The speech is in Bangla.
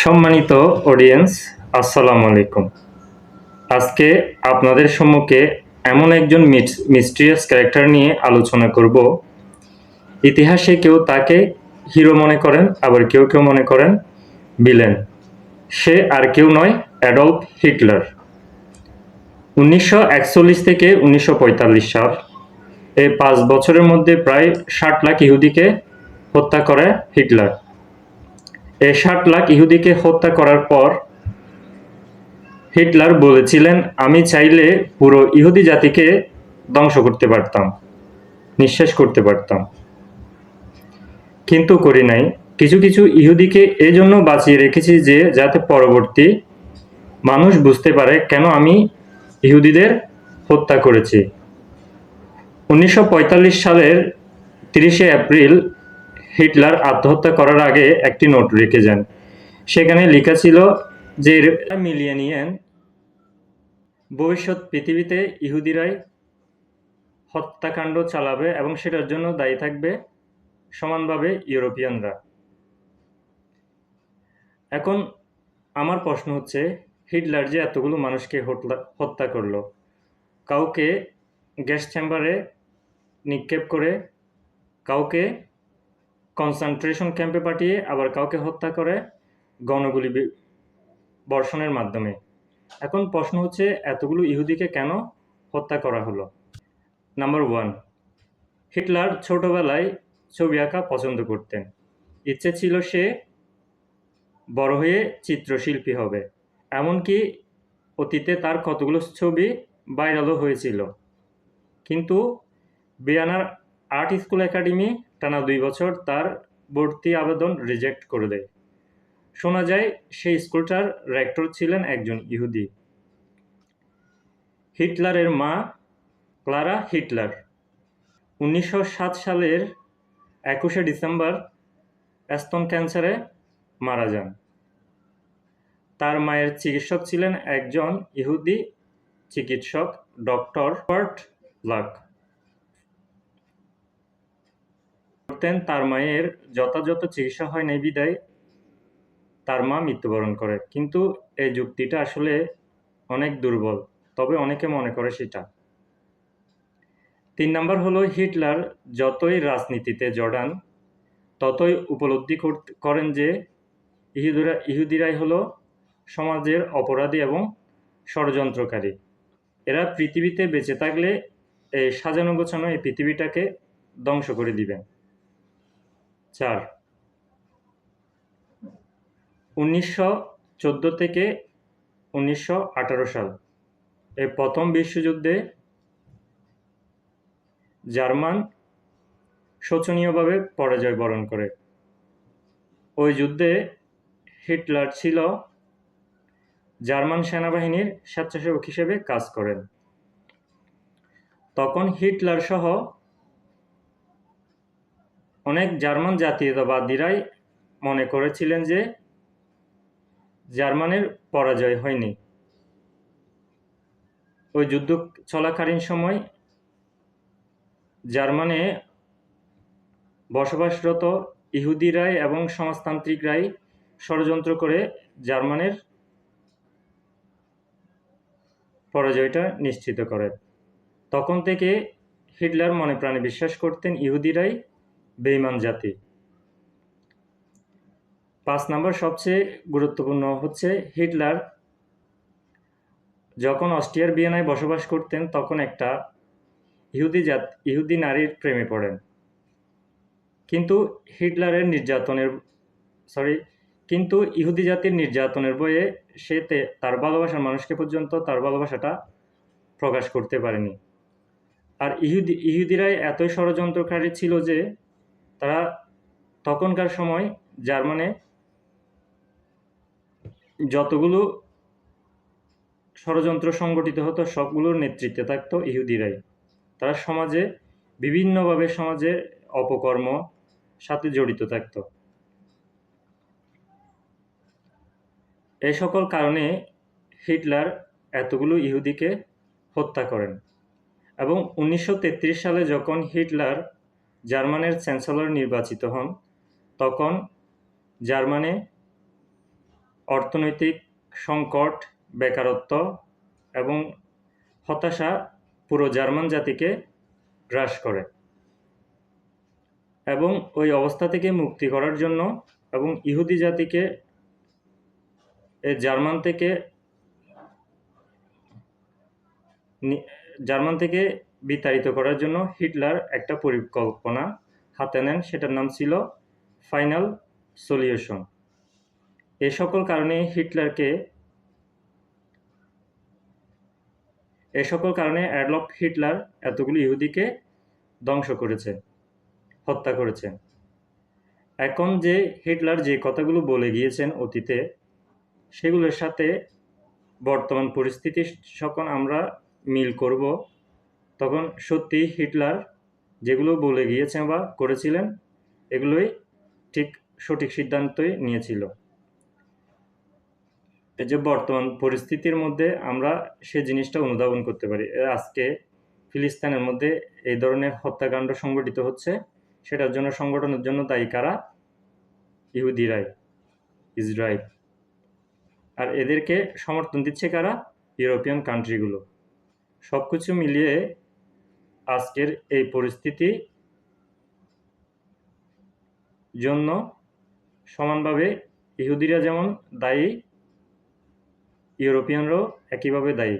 সম্মানিত অডিয়েন্স আসসালামু আলাইকুম। আজকে আপনাদের সম্মুখে এমন একজন মিস্ট্রিয়াস ক্যারেক্টার নিয়ে আলোচনা করব। ইতিহাসে কেউ তাকে হিরো মনে করেন, আবার কেউ কেউ মনে করেন বিলেন সে আর কেউ নয় অ্যাডলফ হিটলার উনিশশো একচল্লিশ থেকে উনিশশো পঁয়তাল্লিশ সাল এই পাঁচ বছরের মধ্যে প্রায় ষাট লাখ ইহুদিকে হত্যা করে হিটলার ষাট লাখ ইহুদিকে হত্যা করার পর হিটলার বলেছিলেন, আমি চাইলে পুরো ইহুদি জাতিকে ধ্বংস করতে পারতাম নিঃশ্বাস করতে পারতাম। কিন্তু করি নাই। কিছু কিছু ইহুদিকে এজন্য বাঁচিয়ে রেখেছি যে, যাতে পরবর্তী মানুষ বুঝতে পারে কেন আমি ইহুদিদের হত্যা করেছি। উনিশশো পঁয়তাল্লিশ সালের তিরিশে এপ্রিল হিটলার আত্মহত্যা করার আগে একটি নোট রেখে যান। সেখানে লেখা ছিল যে মিলিয়নিয়ান ভবিষ্যৎ পৃথিবীতে ইহুদিরাই হত্যাকাণ্ড চালাবে এবং সেটার জন্য দায়ী থাকবে সমানভাবে ইউরোপিয়ানরা। এখন আমার প্রশ্ন হচ্ছে, হিটলার যে এতগুলো মানুষকে হত্যা- হত্যা করল, কাউকে গ্যাস চেম্বারে নিক্ষেপ করে, কাউকে কনসেন্ট্রেশন ক্যাম্পে পাঠিয়ে আবার কাউকে হত্যা করে গণগুলি বর্ষণের মাধ্যমে। এখন প্রশ্ন হচ্ছে, এতগুলো ইহুদিকে কেন হত্যা করা হলো? নাম্বার ওয়ান হিটলার ছোটবেলায় ছবি আঁকা পছন্দ করতেন। ইচ্ছে ছিল সে বড় হয়ে চিত্রশিল্পী হবে। এমনকি অতীতে তার কতগুলো ছবি ভাইরালও হয়েছিল। কিন্তু বিয়ানার আর্ট স্কুল একাডেমি টানা দুই বছর তার ভর্তি আবেদন রিজেক্ট করে দেয়। শোনা যায়, সেই স্কুলটার রেক্টর ছিলেন একজন ইহুদি। হিটলারের মা ক্লারা হিটলার। উনিশশো সাত সালের একুশে ডিসেম্বর স্তন ক্যান্সারে মারা যান। তার মায়ের চিকিৎসক ছিলেন একজন ইহুদি চিকিৎসক ডক্টর পার্ট লাক। করতেন, তার মায়ের যথাযথ চিকিৎসা হয় নাই বিদায়, তার মা মৃত্যুবরণ করে। কিন্তু এই যুক্তিটা আসলে অনেক দুর্বল, তবে অনেকে মনে করে সেটা। তিন নম্বর হলো হিটলার, যতই রাজনীতিতে জড়ান, ততই উপলব্ধি করেন যে ইহুদিরা, ইহুদিরাই হলো সমাজের অপরাধী এবং ষড়যন্ত্রকারী। এরা পৃথিবীতে বেঁচে থাকলে এই সাজানো গোছানো এই পৃথিবীটাকে ধ্বংস করে দিবেন। চার। উনিশশো থেকে উনিশশো আঠারো সাল। এই প্রথম বিশ্বযুদ্ধে জার্মান শোচনীয়ভাবে পরাজয় বরণ করে। ওই যুদ্ধে হিটলার ছিল জার্মান সেনাবাহিনীর স্বেচ্ছাসেবক হিসেবে কাজ করেন। তখন হিটলার সহ অনেক জার্মান জাতীয়তাবাদীরাই মনে করেছিলেন যে জার্মানের পরাজয় হয়নি। ওই যুদ্ধ চলাকালীন সময় জার্মানে বসবাসরত ইহুদিরাই এবং সমাজতান্ত্রিকরাই ষড়যন্ত্র করে জার্মানের পরাজয়টা নিশ্চিত করে। তখন থেকে হিটলার মনে প্রাণে বিশ্বাস করতেন ইহুদিরাই বেইমান জাতি। পাঁচ নম্বর সবচেয়ে গুরুত্বপূর্ণ হচ্ছে হিটলার। যখন অস্ট্রিয়ার ভিয়েনায় বসবাস করতেন, তখন একটা ইহুদি জাত, ইহুদি নারীর প্রেমে পড়েন। কিন্তু হিটলারের নির্যাতনের সরি কিন্তু ইহুদি জাতির নির্যাতনের বয়ে সে তার ভালোবাসার মানুষকে পর্যন্ত তার ভালোবাসাটা প্রকাশ করতে পারেনি। আর ইহুদি, ইহুদিরাই এতই ষড়যন্ত্রকারী ছিল যে তারা তখনকার সময় জার্মানে যতগুলো ষড়যন্ত্র সংগঠিত হতো, সবগুলোর নেতৃত্বে থাকতো ইহুদিরাই। তারা সমাজে বিভিন্নভাবে সমাজে অপকর্ম সাথে জড়িত থাকত। এই সকল কারণে হিটলার এতগুলো ইহুদিকে হত্যা করেন এবং উনিশশো তেত্রিশ সালে যখন হিটলার জার্মানের চ্যান্সেলর নির্বাচিত হন, তখন জার্মানে অর্থনৈতিক সংকট, বেকারত্ব এবং হতাশা পুরো জার্মান জাতিকে গ্রাস করে এবং ওই অবস্থা থেকে মুক্তি করার জন্য এবং ইহুদি জাতিকে এই জার্মান থেকে জার্মান থেকে বিতাড়িত করার জন্য হিটলার একটা পরিকল্পনা হাতে নেন, সেটার নাম ছিল ফাইনাল সলিউশন। এ সকল কারণে হিটলারকে, এ সকল কারণে অ্যাডলফ হিটলার এতগুলি ইহুদিকে ধ্বংস করেছে, হত্যা করেছে। এখন যে হিটলার যে কথাগুলো বলে গিয়েছেন অতীতে, সেগুলোর সাথে বর্তমান পরিস্থিতি যখন আমরা মিল করব। তখন সত্যি হিটলার যেগুলো বলে গিয়েছেন বা করেছিলেন, এগুলোই ঠিক সঠিক সিদ্ধান্তই নিয়েছিল। যে বর্তমান পরিস্থিতির মধ্যে আমরা সে জিনিসটা অনুধাবন করতে পারি। আজকে ফিলিস্তিনের মধ্যে এই ধরনের হত্যাকাণ্ড সংঘটিত হচ্ছে, সেটার জন্য সংগঠনের জন্য দায়ী কারা? ইহুদিরাই ইসরায়েল। আর এদেরকে সমর্থন দিচ্ছে কারা? ইউরোপিয়ান কান্ট্রিগুলো সব কিছু মিলিয়ে আজকের এই পরিস্থিতি জন্য সমানভাবে ইহুদিরা যেমন দায়ী ইউরোপিয়ানরাও একইভাবে দায়ী।